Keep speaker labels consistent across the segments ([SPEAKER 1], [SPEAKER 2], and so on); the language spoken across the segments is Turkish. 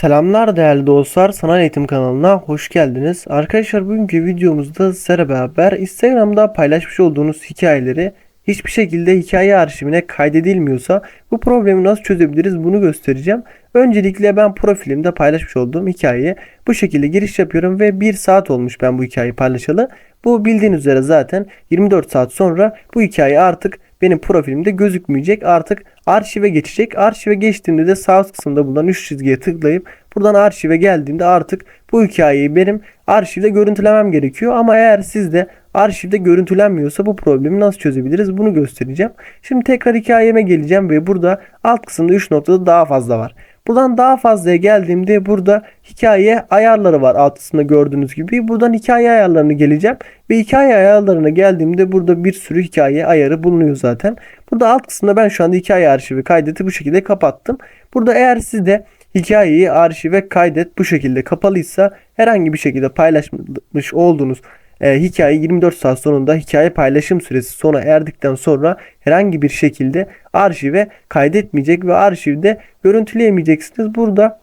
[SPEAKER 1] Selamlar değerli dostlar, Sanal Eğitim kanalına hoş geldiniz. Arkadaşlar bugünkü videomuzda sizlere beraber Instagram'da paylaşmış olduğunuz hikayeleri hiçbir şekilde hikaye arşivine kaydedilmiyorsa bu problemi nasıl çözebiliriz bunu göstereceğim. Öncelikle ben profilimde paylaşmış olduğum hikayeye bu şekilde giriş yapıyorum ve 1 saat olmuş ben bu hikayeyi paylaşalı. Bu bildiğiniz üzere zaten 24 saat sonra bu hikaye artık benim profilimde gözükmeyecek. Artık arşive geçecek. Arşive geçtiğimde de sağ üst kısımda bulunan 3 çizgiye tıklayıp buradan arşive geldiğimde artık bu hikayeyi benim arşivde görüntülemem gerekiyor. Ama eğer sizde arşivde görüntülenmiyorsa bu problemi nasıl çözebiliriz bunu göstereceğim. Şimdi tekrar hikayeme geleceğim ve burada alt kısımda 3 noktada daha fazla var. Buradan daha fazlaya geldiğimde burada hikaye ayarları var alt kısımda gördüğünüz gibi. Buradan hikaye ayarlarını geleceğim. Ve hikaye ayarlarına geldiğimde burada bir sürü hikaye ayarı bulunuyor zaten. Burada alt kısımda ben şu anda hikaye arşivi kaydeti bu şekilde kapattım. Burada eğer sizde hikayeyi arşive kaydet bu şekilde kapalıysa herhangi bir şekilde paylaşmış olduğunuz e, hikaye 24 saat sonunda hikaye paylaşım süresi sona erdikten sonra herhangi bir şekilde arşive kaydetmeyecek ve arşivde görüntüleyemeyeceksiniz. Burada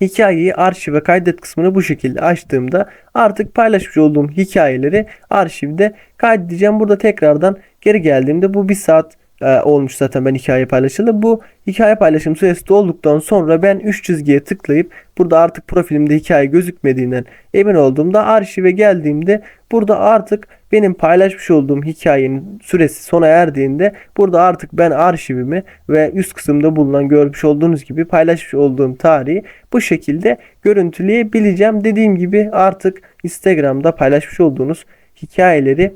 [SPEAKER 1] hikayeyi arşive kaydet kısmını bu şekilde açtığımda artık paylaşmış olduğum hikayeleri arşivde kaydedeceğim. Burada tekrardan geri geldiğimde bu bir saat e, olmuş zaten ben hikaye paylaşıldı. Bu hikaye paylaşım süresi dolduktan sonra ben 3 çizgiye tıklayıp burada artık profilimde hikaye gözükmediğinden emin olduğumda arşive geldiğimde burada artık benim paylaşmış olduğum hikayenin süresi sona erdiğinde burada artık ben arşivimi ve üst kısımda bulunan görmüş olduğunuz gibi paylaşmış olduğum tarihi bu şekilde görüntüleyebileceğim. Dediğim gibi artık Instagram'da paylaşmış olduğunuz hikayeleri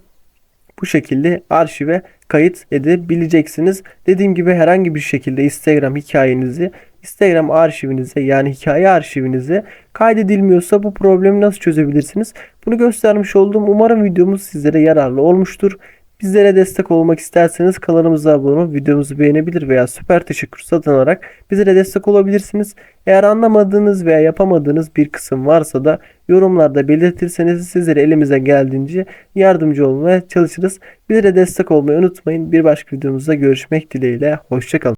[SPEAKER 1] bu şekilde arşive kayıt edebileceksiniz. Dediğim gibi herhangi bir şekilde Instagram hikayenizi Instagram arşivinize yani hikaye arşivinize kaydedilmiyorsa bu problemi nasıl çözebilirsiniz? Bunu göstermiş oldum. Umarım videomuz sizlere yararlı olmuştur. Bizlere destek olmak isterseniz kanalımıza abone olup videomuzu beğenebilir veya süper teşekkür satın alarak bizlere destek olabilirsiniz. Eğer anlamadığınız veya yapamadığınız bir kısım varsa da yorumlarda belirtirseniz sizlere elimize geldiğince yardımcı olmaya çalışırız. Bizlere destek olmayı unutmayın. Bir başka videomuzda görüşmek dileğiyle. Hoşçakalın.